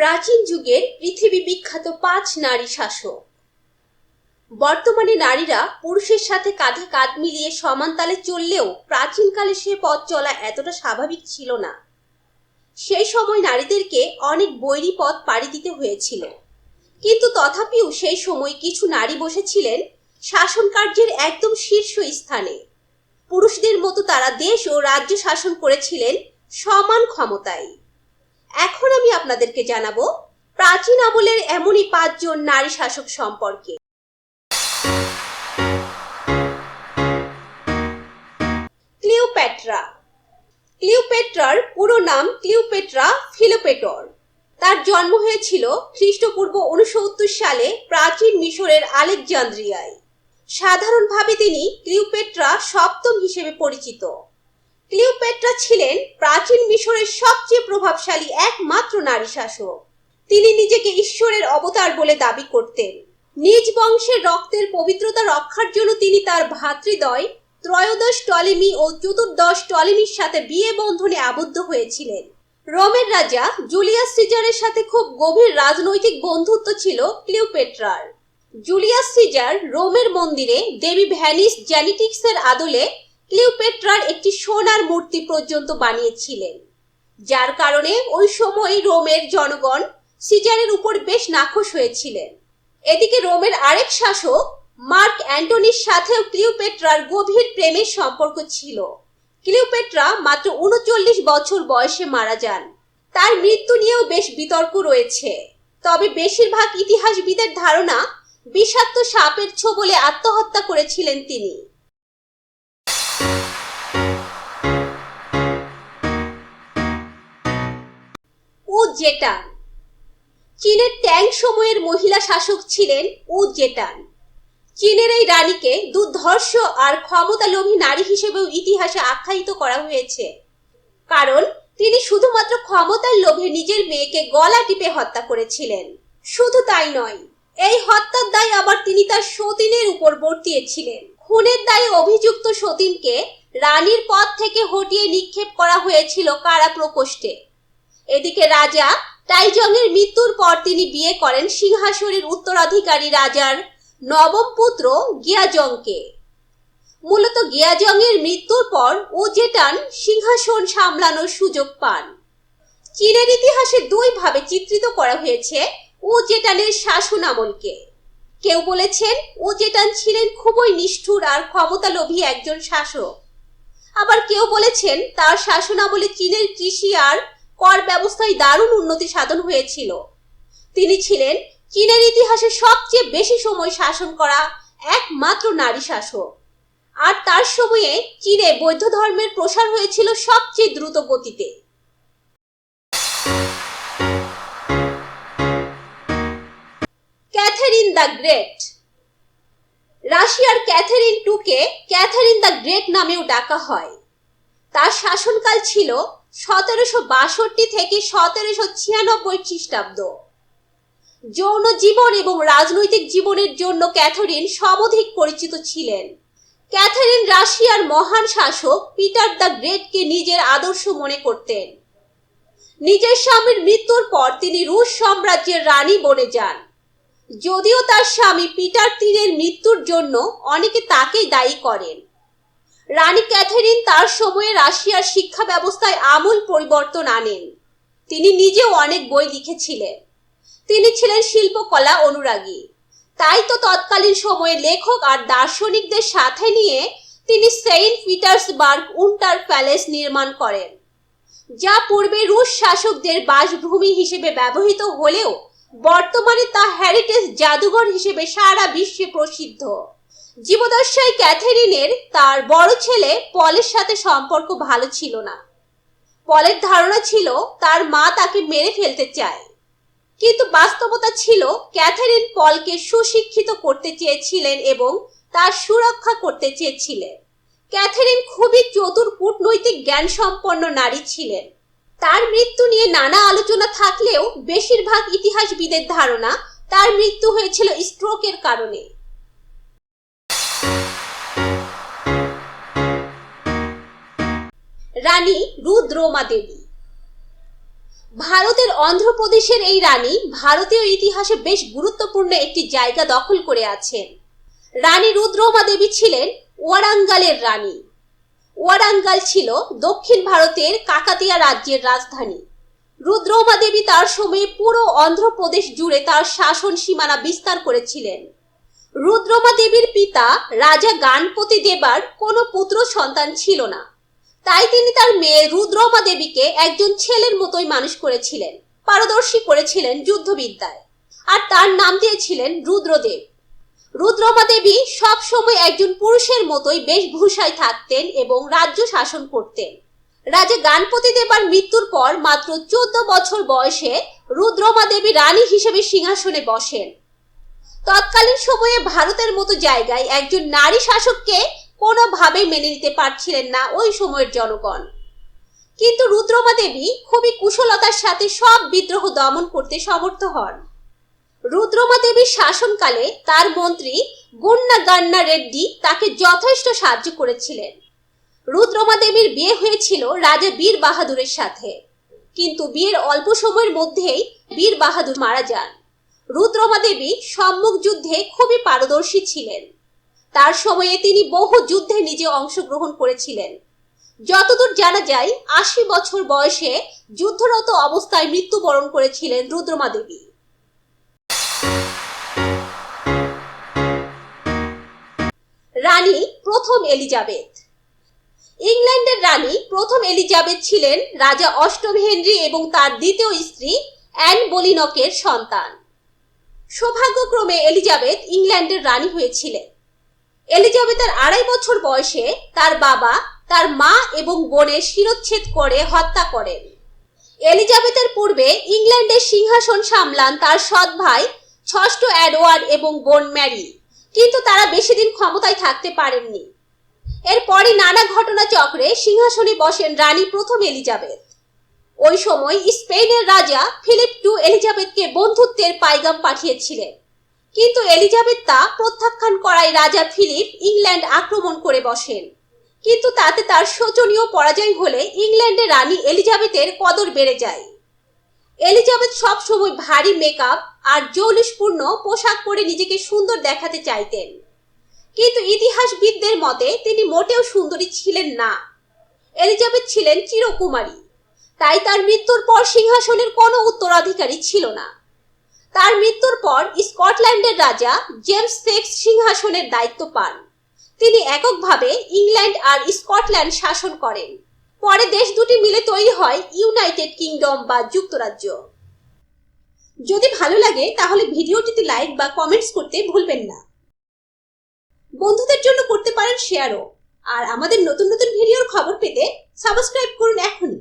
প্রাচীন যুগের পৃথিবী বিখ্যাত পাঁচ নারী শাসক। বর্তমানে নারীরা পুরুষের সাথে কাঁধে কাঁধ মিলিয়ে সমান তালে চললেও প্রাচীনকালে সে পথ চলা এতটা স্বাভাবিক ছিল না। সেই সময় নারীদেরকে অনেক বৈরী পথ পাড়ি দিতে হয়েছিল। কিন্তু তথাপিও সেই সময় কিছু নারী বসেছিলেন শাসন কার্যের একদম শীর্ষ স্থানে। পুরুষদের মতো তারা দেশ ও রাজ্য শাসন করেছিলেন সমান ক্ষমতায়। এখন আমি আপনাদেরকে জানাব প্রাচীন আমলের এমনই পাঁচজন নারী শাসক সম্পর্কে। ক্লিওপেট্রা। ক্লিওপেট্রার পুরো নাম ক্লিওপেট্রা ফিলোপেটর। তার জন্ম হয়েছিল খ্রিস্টপূর্ব উনসত্তর সালে প্রাচীন মিশরের আলেকজান্দ্রিয়ায়। সাধারণভাবে তিনি ক্লিওপেট্রা সপ্তম হিসেবে পরিচিত। ক্লিওপেট্রা ছিলেন প্রাচীন মিশরের সবচেয়ে প্রভাবশালী একমাত্র নারী শাসক। তিনি নিজেকে ঈশ্বরের অবতার বলে দাবি করতেন। নিজ বংশের রক্তের পবিত্রতা রক্ষার জন্য তিনি তার ভ্রাতৃদ্বয় ত্রয়োদশ টলেমি ও চতুর্দশ টলেমির সাথে বিয়ে বন্ধনে আবদ্ধ হয়েছিলেন। রোমের রাজা জুলিয়াস সিজারের সাথে খুব গভীর রাজনৈতিক বন্ধুত্ব ছিল ক্লিওপেট্রার। জুলিয়াস সিজার রোমের মন্দিরে দেবী ভ্যানিস জ্যানিটিক্সের আদলে ক্লিওপেট্রার একটি সোনার মূর্তি পর্যন্ত বানিয়েছিলেন, যার কারণে ওই সময় রোমের জনগণ সিজারের উপর বেশ নাখোশ হয়েছিলেন। এদিকে রোমের আরেক শাসক, মার্ক অ্যান্টনির সাথেও ক্লিওপেট্রার গভীর প্রেমের সম্পর্ক ছিল। ক্লিওপেট্রা মাত্র উনচল্লিশ বছর বয়সে মারা যান। তার মৃত্যু নিয়েও বেশ বিতর্ক রয়েছে। তবে বেশিরভাগ ইতিহাসবিদের ধারণা, বিষাক্ত সাপের ছোবলে আত্মহত্যা করেছিলেন তিনি। জেটান। চীনের ট্যাং সময়ের মহিলা শাসক ছিলেন উ জেটান। চীনের এই রানীকে দুর্ধর্ষ আর ক্ষমতালোভী নারী হিসেবেও ইতিহাসে আখ্যায়িত করা হয়েছে। কারণ, তিনি শুধুমাত্র ক্ষমতার লোভে নিজের মেয়েকে গলা টিপে হত্যা করেছিলেন। শুধু তাই নয়, এই হত্যার দায় আবার তিনি তার সতীনের উপর বর্তিয়েছিলেন। খুনের দায়ে অভিযুক্ত সতীনকে রানীর পদ থেকে হটিয়ে নিক্ষেপ করা হয়েছিল কারা প্রকোষ্ঠে এদিকে রাজা টাইজং এর মৃত্যুর পর তিনি বিয়ে করেন সিংহাসনের উত্তরাধিকারী রাজার নবম পুত্র গিয়াজংকে। মূলত গিয়াজং এর মৃত্যুর পর ও জেটান সিংহাসন সামলানোর সুযোগ পান। চীনের ইতিহাসে দুই ভাবে চিত্রিত করা হয়েছে ও জেটানের শাসন আমলকে কেউ বলেছেন ও জেটান ছিলেন খুবই নিষ্ঠুর আর ক্ষমতালোভী একজন শাসক। আবার কেউ বলেছেন তার শাসনামলে চীনের কৃষি আর কর ব্যবস্থায় দারুণ উন্নতি সাধন হয়েছিল। তিনি ছিলেন চীনের ইতিহাসে সবচেয়ে বেশি সময় শাসন করা একমাত্র নারী শাসক। আর তার সময়ে চীনে বৌদ্ধ ধর্মের প্রসার হয়েছিল সবচেয়ে দ্রুত গতিতে। Catherine the Great. রাশিয়ার ক্যাথারিন টুকে ক্যাথারিন দ্য গ্রেট নামেও ডাকা হয়। তার শাসনকাল ছিল সতেরোশো বাষট্টি থেকে সতেরোশো ছিয়ানব্বই খ্রিস্টাব্দ। যৌন জীবন এবং রাজনৈতিক জীবনের জন্য ক্যাথরিন সমধিক পরিচিত ছিলেন। ক্যাথরিন রাশিয়ার মহান শাসক পিটার দ্য গ্রেটকে নিজের আদর্শ মনে করতেন। নিজের স্বামীর মৃত্যুর পর তিনি রুশ সাম্রাজ্যের রানী বনে যান। যদিও তার স্বামী পিটার তিনের মৃত্যুর জন্য অনেকে তাকেই দায়ী করেন। রানী ক্যাথেরিন তার সময়ে রাশিয়ার শিক্ষা ব্যবস্থায় আমূল পরিবর্তন আনেন। তিনি নিজেও অনেক বই লিখেছিলেন। তিনি ছিলেন শিল্পকলা অনুরাগী। তাই তো তৎকালীন সময়ে লেখক আর দার্শনিকদের সাথে নিয়ে তিনি সেন্ট পিটার্সবার্গ উন্টার প্যালেস নির্মাণ করেন, যা পূর্বে রুশ শাসকদের বাসভূমি হিসেবে ব্যবহৃত হলেও বর্তমানে তা হ্যারিটেজ জাদুঘর হিসেবে সারা বিশ্বে প্রসিদ্ধ। জীবদশায় ক্যাথেরিনের তার বড় ছেলে পলের সাথে সম্পর্ক ভালো ছিল না। পলের ধারণা ছিল তার মা তাকে মেরে ফেলতে চায়। কিন্তু বাস্তবতা ছিল ক্যাথেরিন পলকে সুশিক্ষিত করতে চেয়েছিলেন এবং তার সুরক্ষা করতে চেয়েছিলেন। ক্যাথেরিন খুবই চতুর কূটনৈতিক জ্ঞান সম্পন্ন নারী ছিলেন। তার মৃত্যু নিয়ে নানা আলোচনা থাকলেও বেশিরভাগ ইতিহাসবিদের ধারণা তার মৃত্যু হয়েছিল স্ট্রোকের কারণে। রানী রুদ্রমা দেবী। ভারতের অন্ধ্রপ্রদেশের এই রানী ভারতীয় ইতিহাসে বেশ গুরুত্বপূর্ণ একটি জায়গা দখল করে আছেন। রানী রুদ্রমা দেবী ছিলেন ওয়ারাঙ্গালের রানী। ওয়ারাঙ্গাল ছিল দক্ষিণ ভারতের কাকাতিয়া রাজ্যের রাজধানী। রুদ্রমা দেবী তার সময়ে পুরো অন্ধ্রপ্রদেশ জুড়ে তার শাসন সীমানা বিস্তার করেছিলেন। রুদ্রমা দেবীর পিতা রাজা গানপতি দেবার কোনো পুত্র সন্তান ছিল না। তাই তিনি তার মেয়ে রুদ্রমা দেবীকে একজন ছেলের মতোই মানুষ করেছিলেন, পারদর্শী করেছিলেন যুদ্ধবিদ্যায়, আর তার নাম দিয়েছিলেন রুদ্রদেব। রুদ্রমা দেবী সব সময় একজন পুরুষের মতোই বেশভূষায় থাকতেন এবং রাজ্য শাসন করতেন। রাজা গানপতি দেবার মৃত্যুর পর মাত্র চোদ্দ বছর বয়সে রুদ্রমা দেবী রানী হিসেবে সিংহাসনে বসেন। তৎকালীন সময়ে ভারতের মতো জায়গায় একজন নারী শাসককে কোনোভাবেই মেনে নিতে পারছিলেন না ওই সময়ের জনগণ। কিন্তু রুদ্রমা দেবী খুবই কুশলতার সাথে সব বিদ্রোহ দমন করতে সমর্থ হন। রুদ্রমা দেবীর শাসনকালে তার মন্ত্রী গুন্না গান্না রেড্ডি তাকে যথেষ্ট সাহায্য করেছিলেন। রুদ্রমা দেবীর বিয়ে হয়েছিল রাজা বীর বাহাদুরের সাথে। কিন্তু বিয়ের অল্প সময়ের মধ্যেই বীর বাহাদুর মারা যান। রুদ্রমা দেবী সম্মুখ যুদ্ধে খুবই পারদর্শী ছিলেন। তার সময়ে তিনি বহু যুদ্ধে নিজে অংশগ্রহণ করেছিলেন। যতদূর জানা যায়, আশি বছর বয়সে যুদ্ধরত অবস্থায় মৃত্যুবরণ করেছিলেন রুদ্রমা দেবী। রানী প্রথম এলিজাবেথ। ইংল্যান্ডের রানী প্রথম এলিজাবেথ ছিলেন রাজা অষ্টম হেনরি এবং তার দ্বিতীয় স্ত্রী অ্যান বলিনকের সন্তান। সৌভাগ্যক্রমে এলিজাবেথ ইংল্যান্ডের রানী হয়েছিলেন। এলিজাবেথের আড়াই বছর বয়সে তার বাবা তার মা এবং বোনের শিরচ্ছেদ করে হত্যা করেন। এলিজাবেথের পূর্বে ইংল্যান্ডের সিংহাসন সামলান তার সৎ ভাই, ষষ্ঠ অ্যাডওয়ার্ড এবং বোন ম্যারি। কিন্তু তারা বেশি দিন ক্ষমতায় থাকতে পারেননি। এরপরই নানা ঘটনা চক্রে সিংহাসনে বসেন রানী প্রথম এলিজাবেথ। ওই সময় স্পেনের রাজা ফিলিপ টু এলিজাবেথকে বন্ধুত্বের পাইগাম পাঠিয়েছিলেন। কিন্তু এলিজাবেথ তা প্রত্যাখ্যান করায় রাজা ফিলিপ ইংল্যান্ড আক্রমণ করে বসেন। কিন্তু তাতে তার শোচনীয় পরাজয় হলে ইংল্যান্ডের রানী এলিজাবেথের কদর বেড়ে যায়। এলিজাবেথ সব সময় ভারী মেকআপ আর জৌলুসপূর্ণ পোশাক পরে নিজেকে সুন্দর দেখাতে চাইতেন। কিন্তু ইতিহাসবিদদের মতে তিনি মোটেও সুন্দরী ছিলেন না। এলিজাবেথ ছিলেন চিরকুমারী। তাই তার মৃত্যুর পর সিংহাসনের কোনো উত্তরাধিকারী ছিল না। তার মৃত্যুর পর স্কটল্যান্ডের রাজা জেমস সেক্স সিংহাসনের দায়িত্ব পান। তিনি এককভাবে ইংল্যান্ড আর স্কটল্যান্ড শাসন করেন। পরে দেশ দুটি মিলে তৈরি হয় ইউনাইটেড কিংডম বা যুক্তরাজ্য। যদি ভালো লাগে, তাহলে ভিডিওটিতে লাইক বা কমেন্টস করতে ভুলবেন না। বন্ধুদের জন্য করতে পারেন শেয়ারও। আর আমাদের নতুন নতুন ভিডিওর খবর পেতে সাবস্ক্রাইব করুন এখন